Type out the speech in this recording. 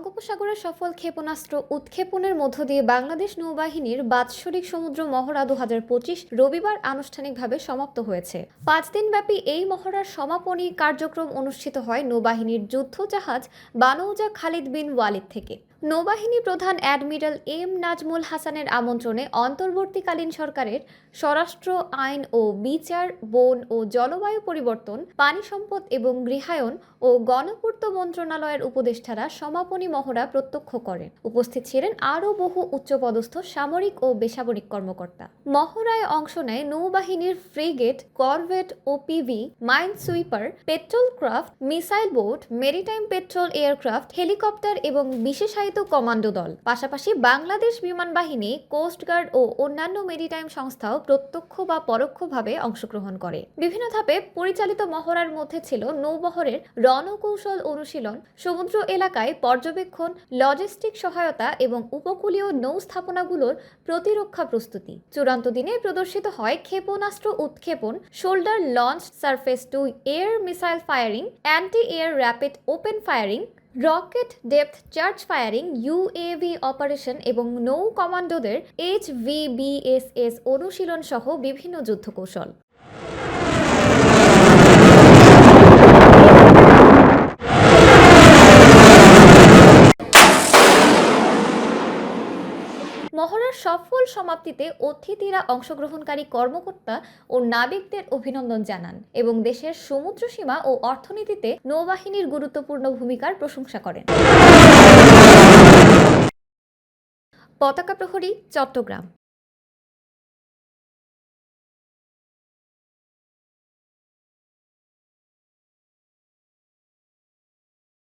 বঙ্গোপসাগরে সফল ক্ষেপণাস্ত্র উৎক্ষেপণের মধ্য দিয়ে বাংলাদেশ নৌবাহিনীর বাৎসরিক সমুদ্র মহড়া দু রবিবার আনুষ্ঠানিকভাবে সমাপ্ত হয়েছে। পাঁচ দিনব্যাপী এই মহড়ার সমাপনী কার্যক্রম অনুষ্ঠিত হয় নৌবাহিনীর যুদ্ধজাহাজ বানৌজা খালিদ বিন ওয়ালিদ থেকে। নৌবাহিনী প্রধান অ্যাডমিরাল এম নাজমুল হাসানের আমন্ত্রণে অন্তর্বর্তীকালীন সরকারের স্বরাষ্ট্র আইন ও বিচার, বন ও জলবায়ু পরিবর্তন, পানি সম্পদ এবং গৃহায়ন ও গণপূর্ত মন্ত্রণালয়ের উপদেষ্টারা সমাপনী মহড়া প্রত্যক্ষ করেন। উপস্থিত ছিলেন আরও বহু উচ্চপদস্থ, সামরিক ও বেসামরিক কর্মকর্তা। মহড়ায় অংশ নেয় নৌবাহিনীর frigate corvette OPV minesweeper patrol craft, missile boat, maritime patrol aircraft, helicopter এবং বিশেষায়িত কমান্ডো দল। পাশাপাশি বাংলাদেশ বিমান বাহিনী কোস্টগার্ড ও অন্যান্য মেরিটাইম সংস্থাও প্রত্যক্ষ বা পরোক্ষভাবে অংশগ্রহণ করে। বিভিন্ন ধাপে পরিচালিত মহড়ার মধ্যে ছিল নৌবহরের রণকৌশল অনুশীলন। সমুদ্র এলাকায় পর্যবেক্ষণ লজিস্টিক সহায়তা এবং উপকূলীয় নৌ স্থাপনাগুলোর প্রতিরক্ষা প্রস্তুতি। চূড়ান্ত দিনে প্রদর্শিত হয় ক্ষেপণাস্ত্র উৎক্ষেপণ, shoulder launch surface to air missile firing anti air rapid open firing, rocket depth charge firing UAV operation এবং নৌ কমান্ডোদের এইচ ভিবিএসএস অনুশীলন সহ বিভিন্ন যুদ্ধকৌশল। মহড়ার সফল সমাপ্তিতে অতিথিরা অংশগ্রহণকারী কর্মকর্তা ও নাবিকদের অভিনন্দন জানান এবং দেশের সমুদ্র সীমা ও অর্থনীতিতে নৌবাহিনীর গুরুত্বপূর্ণ ভূমিকার প্রশংসা করেন। পতাকা প্রহরী, চট্টগ্রাম।